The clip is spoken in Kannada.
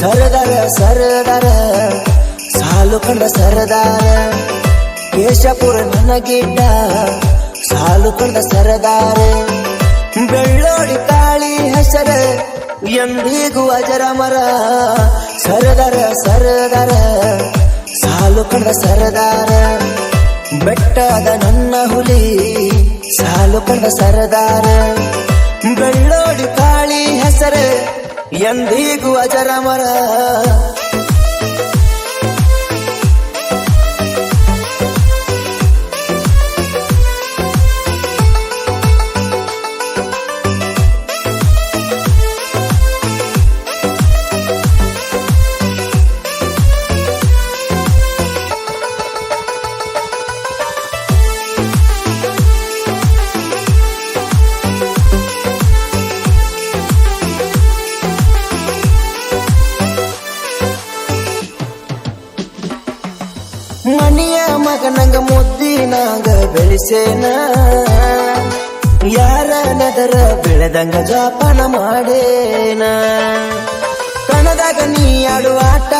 ಸರದಾರ ಸರದಾರ, ಸಾಲು ಕಂಡ ಸರದಾರ. ಕೇಶಪುರ ಗಿಡ್ಡ ಸಾಲು ಕಂಡ ಸರದಾರ. ಬೆಳ್ಳೋಡಿ ಕಾಳಿ ಹೆಸರ, ಎಂದಿಗೂ ಅಜರ ಮರ. ಸರದಾರ ಸರದಾರ, ಸಾಲು ಕಂಡ ಸರದಾರ. ಬೆಟ್ಟದ ನನ್ನ ಹುಲಿ ಸಾಲು ಕಂಡ ಸರದಾರ. ಎಂದಿಗೂ ಅಜರ ಮನಿಯ ಮಗನಂಗ ಮುದ್ದಿನಾಗ ಬೆಳೆಸೇನ? ಯಾರ ನದರ ಬೆಳೆದಂಗ ಜಾಪಾನ ಮಾಡೇನ? ಕಣದಾಗ ನೀ ಆಡುವ ಆಟ